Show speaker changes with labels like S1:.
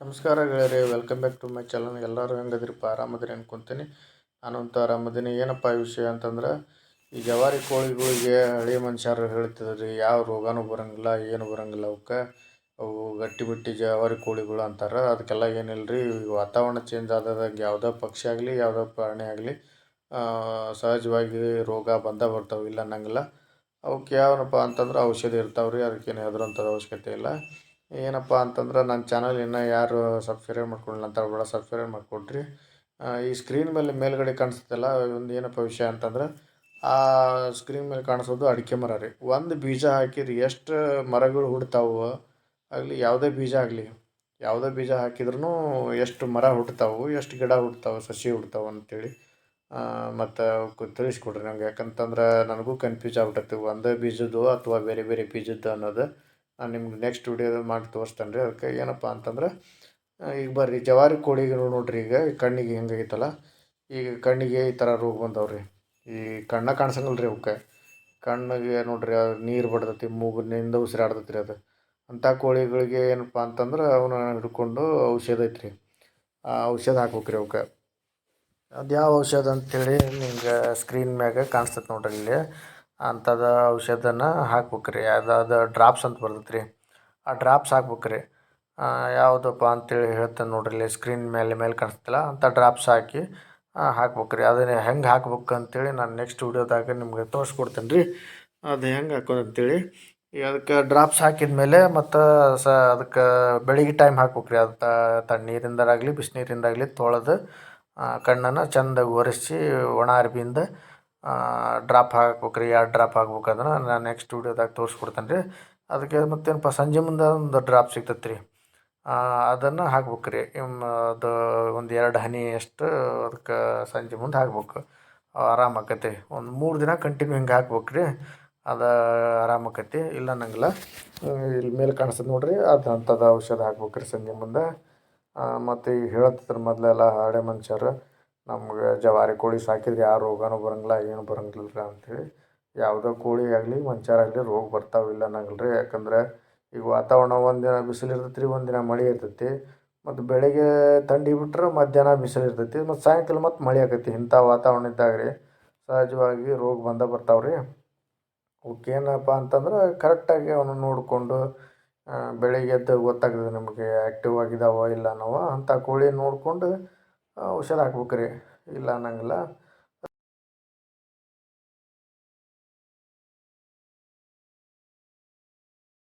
S1: ನಮಸ್ಕಾರ ಗೆಳೆಯರೇ welcome back to my channel ಎಲ್ಲರೂ ಹೆಂಗದಿರಪ್ಪ? ಆರಾಮದಿರಿ ಅನ್ಕೊತೀನಿ. ನಾನಂತೂ ಆರಾಮದೀನಿ. ಏನಪ್ಪ ವಿಷಯ ಅಂತಂದ್ರೆ, ಈ ಜವಾರಿ ಕೋಳಿಗಳಿಗೆ ಹಳೆ ಮನುಷ್ಯರು ಹೇಳ್ತಿದ್ರಿ, ಯಾವ ರೋಗನೂ ಬರೋಂಗಿಲ್ಲ, ಏನು ಬರೋಂಗಿಲ್ಲ ಅವಕ್ಕೆ. ಅವು ಗಟ್ಟಿ ಬಿಟ್ಟಿ ಜವಾರಿ ಕೋಳಿಗಳು ಅಂತಾರೆ. ಅದಕ್ಕೆಲ್ಲ ಏನಿಲ್ಲ ರೀ ವಾತಾವರಣ ಚೇಂಜ್ ಆದಾಗ ಯಾವುದೋ ಪಕ್ಷಿ ಆಗಲಿ, ಯಾವುದೋ ಪ್ರಾಣಿ ಆಗಲಿ ಸಹಜವಾಗಿ ರೋಗ ಬಂದ ಬರ್ತಾವೆ, ಇಲ್ಲ ಅನ್ನಂಗಿಲ್ಲ. ಅವಕ್ಕೆ ಯಾವನಪ್ಪ ಅಂತಂದ್ರೆ ಔಷಧಿ ಇರ್ತಾವೆ ರೀ ಅದಕ್ಕೇನು ಹೆದರುವಂಥ ಅವಶ್ಯಕತೆ ಇಲ್ಲ. ಏನಪ್ಪ ಅಂತಂದ್ರೆ ನನ್ನ ಚಾನಲ್ ಇನ್ನೂ ಯಾರು ಸಬ್ಸ್ಕ್ರೈಬ್ ಮಾಡ್ಕೊಂಡಿಲ್ಲ ಅಂತ ಬೇಡ ಸಬ್ಸ್ಕ್ರೈಬ್ ಮಾಡಿಕೊಡ್ರಿ ಈ ಸ್ಕ್ರೀನ್ ಮೇಲೆ ಮೇಲ್ಗಡೆ ಕಾಣಿಸುತ್ತಲ್ಲ ಒಂದು ಏನಪ್ಪ ವಿಷಯ ಅಂತಂದ್ರೆ, ಆ ಸ್ಕ್ರೀನ್ ಮೇಲೆ ಕಾಣಿಸೋದು ಅಡಿಕೆ ಮರ ರೀ. ಒಂದು ಬೀಜ ಹಾಕಿದ್ರೆ ಎಷ್ಟು ಮರಗಳು ಹುಡ್ತಾವೆ ಆಗಲಿ ಯಾವುದೇ ಬೀಜ ಆಗಲಿ, ಯಾವುದೇ ಬೀಜ ಹಾಕಿದ್ರೂ ಎಷ್ಟು ಮರ ಹುಡ್ತಾವೆ ಎಷ್ಟು ಗಿಡ ಹುಡ್ತಾವೆ ಸಸಿ ಹುಡ್ತಾವೆ ಅಂತೇಳಿ ಮತ್ತು ತಿಳಿಸ್ಕೊಡ್ರಿ ನಂಗೆ. ಯಾಕಂತಂದ್ರೆ ನನಗೂ ಕನ್ಫ್ಯೂಸ್ ಆಗ್ಬಿಟ್ಟೈತಿ ಒಂದೇ ಬೀಜದ್ದು ಅಥವಾ ಬೇರೆ ಬೇರೆ ಬೀಜದ್ದು ಅನ್ನೋದು. ನಾನು ನಿಮ್ಗೆ ನೆಕ್ಸ್ಟ್ ವಿಡಿಯೋದಲ್ಲಿ ಮಾಡಿ ತೋರಿಸ್ತೇನೆ ರೀ. ಅದಕ್ಕೆ ಏನಪ್ಪ ಅಂತಂದ್ರೆ ಈಗ ಬರ್ರಿ, ಜವಾರಿ ಕೋಳಿಗೆ ನೋಡ್ರಿ ಈಗ ಕಣ್ಣಿಗೆ ಹೆಂಗಾಗಿತ್ತಲ್ಲ ಈಗ ಕಣ್ಣಿಗೆ ಈ ಥರ ರೋಗ ಬಂದವ್ರಿ. ರೀ ಈ ಕಣ್ಣ ಕಾಣಿಸಂಗಲ್ಲ ರೀ ಅವಕ್ಕೆ. ಕಣ್ಣಿಗೆ ನೋಡ್ರಿ ನೀರು ಬಡ್ದತಿ, ಮೂಗಿನಿಂದ ಉಸಿರಾಡ್ತೈತಿ ರೀ ಅದು. ಅಂಥ ಕೋಳಿಗಳಿಗೆ ಏನಪ್ಪ ಅಂತಂದ್ರೆ, ಅವನ್ನ ಹಿಡ್ಕೊಂಡು ಔಷಧ ಐತ್ರಿ. ಆ, ಔಷಧ ಹಾಕ್ಬೇಕು ರೀ ಅವಕ್ಕೆ. ಅದು ಯಾವ ಔಷಧ ಅಂತೇಳಿ ನಿಮ್ಗೆ ಸ್ಕ್ರೀನ್ ಮ್ಯಾಗ ಕಾಣಿಸ್ತೈತೆ ನೋಡ್ರಿ ಇಲ್ಲಿ ಅಂಥದ್ದು ಔಷಧನ ಹಾಕ್ಬೇಕು ರೀ ಅದು ಡ್ರಾಪ್ಸ್ ಅಂತ ಬರ್ತೈತೆ ರೀ ಆ ಡ್ರಾಪ್ಸ್ ಹಾಕ್ಬೇಕು ರೀ ಯಾವುದಪ್ಪ ಅಂತೇಳಿ ಹೇಳ್ತೇನೆ ನೋಡಿರಿ ಇಲ್ಲಿ ಸ್ಕ್ರೀನ್ ಮೇಲೆ ಮೇಲೆ ಕಾಣಿಸ್ತಲ್ಲ. ಅಂಥ ಡ್ರಾಪ್ಸ್ ಹಾಕಿ ಹಾಕ್ಬೇಕು ರೀ ಅದನ್ನು ಹೆಂಗೆ ಹಾಕ್ಬೇಕು ಅಂತೇಳಿ ನಾನು ನೆಕ್ಸ್ಟ್ ವೀಡಿಯೋದಾಗ ನಿಮ್ಗೆ ತೋರಿಸ್ಕೊಡ್ತೇನೆ ರೀ ಅದು ಹೆಂಗೆ ಹಾಕೋದು ಅಂತೇಳಿ ಅದಕ್ಕೆ ಡ್ರಾಪ್ಸ್ ಹಾಕಿದ ಮೇಲೆ ಮತ್ತು ಸ, ಅದಕ್ಕೆ ಬೆಳಿಗ್ಗೆ ಟೈಮ್ ಹಾಕ್ಬೇಕು ರೀ ಅದು ತಣ್ಣೀರಿಂದಾಗಲಿ ಬಿಸಿನೀರಿಂದಾಗಲಿ ತೊಳೆದು ಕಣ್ಣನ್ನು ಚೆಂದಾಗಿ ಒರೆಸಿ ಒಣ ಅರ್ಬಿಯಿಂದ ಡ್ರಾಪ್ ಹಾಕ್ಬೇಕು ರೀ ಎರಡು ಡ್ರಾಪ್ ಹಾಕ್ಬೇಕು ಅದನ್ನು ನಾನು ನೆಕ್ಸ್ಟ್ ವೀಡಿಯೋದಾಗ ತೋರಿಸ್ಕೊಡ್ತೇನೆ ರೀ ಅದಕ್ಕೆ ಮತ್ತೇನಪ್ಪ, ಸಂಜೆ ಮುಂದೆ ಒಂದು ಡ್ರಾಪ್ ಸಿಗ್ತೈತೆ ರೀ ಅದನ್ನು ಹಾಕ್ಬೇಕು ರೀ. ಅದು ಒಂದು ಎರಡು ಹನಿ ಅಷ್ಟು ಅದಕ್ಕೆ ಸಂಜೆ ಮುಂದೆ ಹಾಕ್ಬೇಕು. ಆರಾಮ ಆಕತಿ ಒಂದು ಮೂರು ದಿನ ಕಂಟಿನ್ಯೂ ಹಿಂಗೆ ಹಾಕ್ಬೇಕು ರೀ. ಅದು ಆರಾಮ ಆಕತಿ ಇಲ್ಲ ಅನ್ನಂಗಿಲ್ಲ. ಇಲ್ಲಿ ಮೇಲೆ ಕಾಣಿಸ್ತದೆ ನೋಡಿರಿ. ಅದು ಅಂಥದ್ದು ಔಷಧ ಹಾಕ್ಬೇಕು ರೀ ಸಂಜೆ ಮುಂದೆ. ಮತ್ತು ಈಗ ಹೇಳ್ತಿದ್ರು ಮೊದಲೆಲ್ಲ ಹಳೆ ಮನುಷ್ಯರು ನಮ್ಗೆ ಜವಾರಿ ಕೋಳಿ ಸಾಕಿದ್ರೆ ಯಾವ ರೋಗನೂ ಬರಂಗಿಲ್ಲ, ಏನು ಬರಂಗಿಲ್ಲ ಅಂಥೇಳಿ ಯಾವುದೋ ಕೋಳಿ ಆಗಲಿ ಮನುಷ್ಯರಾಗಲಿ ರೋಗ ಬರ್ತಾವಿಲ್ಲ ಅನ್ನಂಗಿಲ್ಲ ಯಾಕಂದ್ರೆ ಈಗ ವಾತಾವರಣ ಒಂದಿನ ದಿನ ಬಿಸಿಲು ಇರ್ತೈತೆ ರೀ ಒಂದಿನ ದಿನ ಮಳೆ ಇರ್ತೈತಿ. ಮತ್ತು ಬೆಳಗ್ಗೆ ಥಂಡಿ ಬಿಟ್ರೆ ಮಧ್ಯಾಹ್ನ ಬಿಸಿಲು ಇರ್ತೈತಿ ಮತ್ತು ಸಾಯಂಕಾಲ ಮತ್ತು ಮಳೆ ಆಕೈತಿ. ಇಂಥ ವಾತಾವರಣ ಇದ್ದಾಗ ರೀ ಸಹಜವಾಗಿ ರೋಗ ಬಂದೇ ಬರ್ತಾವೆ ರೀ. ಅವಕ್ಕೇನಪ್ಪ ಅಂತಂದ್ರೆ ಕರೆಕ್ಟಾಗಿ ಅವನ್ನ ನೋಡಿಕೊಂಡು ಬೆಳಿಗ್ಗೆ ಎದ್ದು ಗೊತ್ತಾಗ್ತದೆ ನಮಗೆ ಆ್ಯಕ್ಟಿವ್ ಆಗಿದಾವೋ ಇಲ್ಲ ಅನ್ನೋವ ಅಂಥ ಕೋಳಿ ನೋಡಿಕೊಂಡು ಔಷಧ ಹಾಕ್ಬೇಕು ಇಲ್ಲ ಅನ್ನಂಗಿಲ್ಲ.